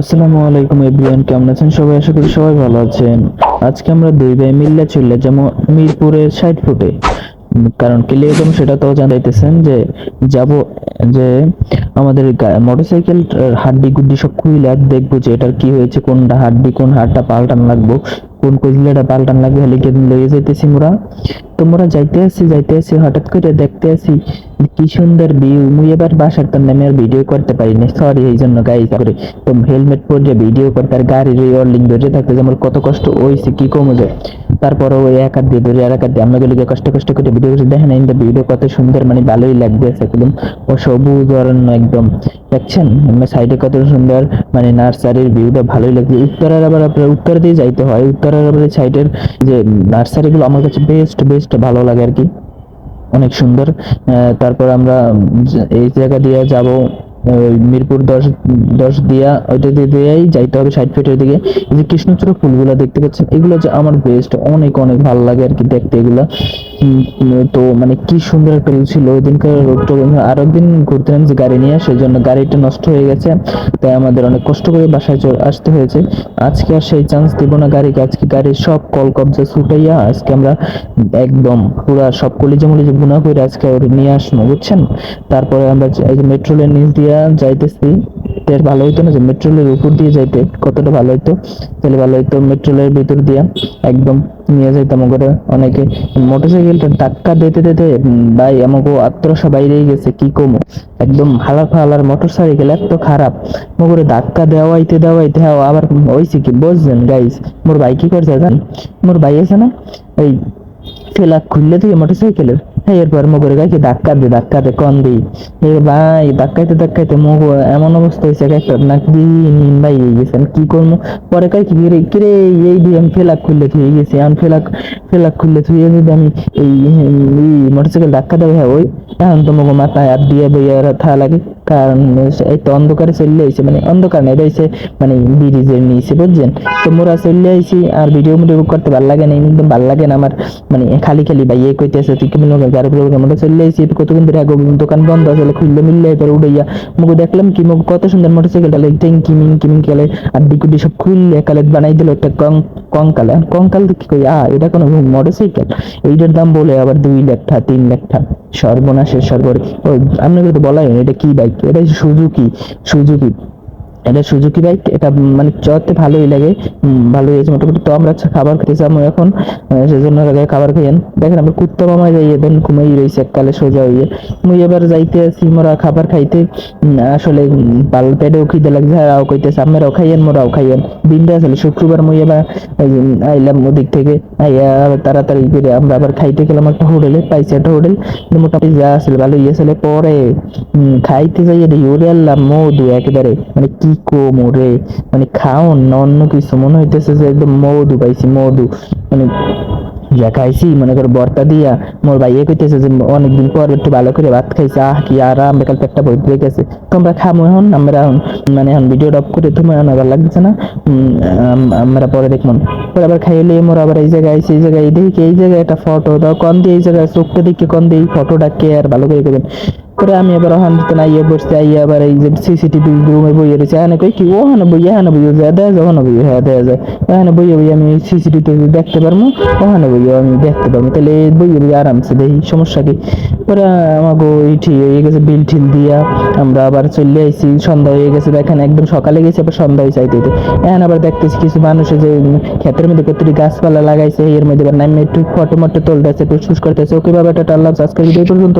আসসালামু আলাইকুম এভরিওয়ান, কেমন আছেন সবাই? আশা করি সবাই ভালো আছেন। আজকে আমরা দুই ভাই মিল্লা চললে, যেমন মিরপুরের ষাট ফুটে। কারণ যেমন সেটা তো জানাইতেছেন যে যাব, যে আমাদের মোটরসাইকেল হাড্ডি, গুড্ডি সব খুইলে, দেখব যে এটার কি হয়েছে, কোনটা হাড্ডি, কোন হাড়টা পাল্টানো লাগবো। কোন কইলেটা পাল্টান লাগবে হেলিকে লইয়ে যাইতেছি মোরা। তো মোরা যাইতে আসি যাইতে আসি, হঠাৎ করে দেখতে আসি কি সুন্দর ভিউ মুই এবার বাসার তো নামে আর ভিডিও করতে পারি না সরি এই জন্য গাইজ করে। তো হেলমেট পরে ভিডিও করতে আর গাড়ির ওই অর্লিং ধরে থাকতে আমার কত কষ্ট হয়েছে কি কমে যায় তারপরে ওই এক হাত দিয়ে ধরে, আর এক দিয়ে আমরা গেলে কষ্ট কষ্ট করে ভিডিও করে দেখেন এই ভিডিও কত সুন্দর মানে ভালোই লাগবে একদম ও সবুজ অরণ্য একদম। দেখছেন? সাইডে কত সুন্দর মানে নার্সারির ভিউটা ভালোই লাগছে। উত্তরের আবার আপনার উত্তর দিয়ে যাইতে হয়। উত্তরের আবার সাইডের যে নার্সারিগুলো আমার কাছে বেস্ট বেস্ট ভালো লাগে আর কি। অনেক সুন্দর। তারপর আমরা এই জায়গা দিয়ে যাব। ওই মিরপুর দশ দশ দিয়া ওইটা দিয়ে দিয়েই যাইতে হবে ষাট ফিটের দিকে এই যে কৃষ্ণচূড়া ফুলগুলো দেখতে পাচ্ছেন, এগুলো যে আমার বেস্ট অনেক অনেক ভালো লাগে আর কি দেখতে এগুলো। তো মানে কি সুন্দর একটা view ছিল ওই দিনকার রোডটা আর একদিন ঘুরতে যে গাড়ি নিয়ে সেই জন্য গাড়িটা নষ্ট হয়ে গেছে, তাই আমাদের অনেক কষ্ট করে বাসায় আসতে হয়েছে। আজকে আর সেই চান্স দিব না গাড়িকে, আজকে গাড়ির সব কল কবজা ছুটাইয়া আজকে আমরা একদম পুরা সব কলিজে মলিজে গুণা করে আজকে নিয়ে আসব, বুঝছেন? তারপরে আমরা যে- এই যে মেট্রো রেল নিচ দিয়া যাইতেছি এর ভালো হইতো না যে মেট্রো রেলের উপর দিয়ে যাইতে কতটা ভালো হইতো। তাহলে ভালো হইতো মেট্রো রেলের ভিতর দিয়া একদম নিয়ে যাইতাম করে অনেকে। মোটরসাইকেলটা ধাক্কা দিতে দিতে ভাই, আমাকে আত্মরসা বাইরেই গেছে, কি কমো? একদম হালা ফালার মোটরসাইকেল এত খারাপ। মগরে ধাক্কা দেওয়াইতে দেওয়াইতে হাও আবার হইছে কি? বুঝছেন গাইস মোর ভাই কি করছে জান মোর ভাই আছে না? এই ফেলা খুললে থেকে মোটরসাইকেলের। হ্যাঁ এরপর মগরে গাইকে ধাক্কা দে দে কন দিই এ ভাই, ধাক্কাইতে ধাক্কাইতে মগ এমন অবস্থা হয়েছে একটা নাক দিন ভাই গেছেন কি করব? পরে কাই কি রে কিরে, এই দিয়ে আমি ফেলাক খুললে থুয়ে গেছি। আমি ফেলাক ফেলাক খুললে থুয়ে যদি আমি এই মোটরসাইকেল ধাক্কা দেবো হ্যাঁ ওই। এখন তো মগো মাথায় হাত দিয়ে বইয়া থা লাগে। কারণ এই তো অন্ধকারে চললে আইছে মানে অন্ধকার না, এটা হইছে মানে ব্রিজের নিচে, বুঝছেন? তো মোরা চললে আইছি, আর ভিডিও মিডিও করতে ভালো লাগে না, একদম ভালো লাগে না আমার মানে খালি খালি ভাই, এই কইতেছে, তুই কেমন গাড়ি মোটা চললে আইছি তো কতক্ষণ ধরে আগে দোকান বন্ধ আছে খুললে মিললে, এবার উড়াইয়া মুগো দেখলাম কি, মুগো কত সুন্দর মোটরসাইকেলটা লাগে টেঙ্কি মিঙ্কি কেলে, আর ডিকুডি সব খুললে কালে বানাই দিল একটা কং কঙ্কাল কঙ্কাল কি কই আ এটা কোনো মোটরসাইকেল এইটার দাম বলে আবার দুই লাখ তিন লাখ টা সর্বনাশের সর্বরে। আপনাকে তো বলাই এটা কি বাইক এটা সুজুকি সুজুকি এটা সুজুকি বাইক এটা মানে চড়তে ভালোই লাগে। ভালোই হয়েছে মোটামুটি। তো আমরা খাবার খেতেছি আমি এখন। সেজন্য খাবার খাইয়েন দেখেন আমরা কুত্তা মামা যাই দেন ঘুমাই রয়েছে এককালে সোজা হইয়ে। মুই এবার যাইতে আছি মোরা খাবার খাইতে। আসলে পাল পেটেও খিদে লাগছে আর আও কইতেছে। আপনারাও খাইয়েন, মোরাও খাইয়েন। দিনটা আসলে শুক্রবার, মুই এবার আইলাম ওদিক থেকে। আইয়া তাড়াতাড়ি করে আমরা আবার খাইতে গেলাম একটা হোটেলে, পাইছে একটা হোটেল। মোটামুটি যা আসলে ভালো ইয়েছিল পরে খাইতে যাই দেখি, ওরে আল্লাহ, মধু একেবারে। মানে কি কম রে মানে খাওন না অন্য কিছু। মনে হইতেছে যে একদম মধু পাইছি মধু। মানে যা খাইছি মনে করো বর্তা দিয়া মোর ভাইয়ে কইতেছে যে অনেকদিন পর একটু ভালো করে ভাত খাইছে আহ কি আরাম বেকাল পেটটা ভরে গেছে। তোমরা খামো এখন আমরা এখন মানে এখন ভিডিও ডপ করে তোমার এখন আবার লাগছে না। আমরা পরে দেখলাম পরে আবার খাইলে মোর আবার এই জায়গায় আইছি, এই জায়গায় দেখি এই জায়গায় একটা ফটো দাও কন দিয়ে এই জায়গায় চোখটা দেখি কন দিয়ে ফটোটা কে আর ভালো করে দেবেন পরে আমি এবার ওখান থেকে আইয়া বসতে আইয়া আবার যে সিসিটিভি রুমে বইয়ে রয়েছে। এখানে কই কি? ওখানে বইয়া, এখানে বইয়ে যায় দেয়া যায়, ওখানে বইয়ে হ্যাঁ দেয়া যায়। এখানে বইয়ে বইয়ে আমি সিসিটিভি দেখতে পারব, ওখানে বইয়ে আমি দেখতে পারব। তাহলে বইয়ে বইয়ে আরামসে দেখি, সমস্যা কি? পরে আমাকে ওই ঠিক হয়ে গেছে বিল ঠিল দিয়া আমরা আবার চলে আইছি, সন্ধ্যা হয়ে গেছে, দেখেন একদম সকালে গেছে, আবার সন্ধ্যা আইতে আইতে। এখন আবার দেখতেছি কিছু মানুষে যে ক্ষেতের মধ্যে কতটি গাছপালা লাগাইছে, এর মধ্যে এবার নামে একটু ফটো মটো তুলতেছে, একটু শুষ করতেছে। ওকে বাবা, টাটা, আল্লাহ আজকে ভিডিও পর্যন্ত।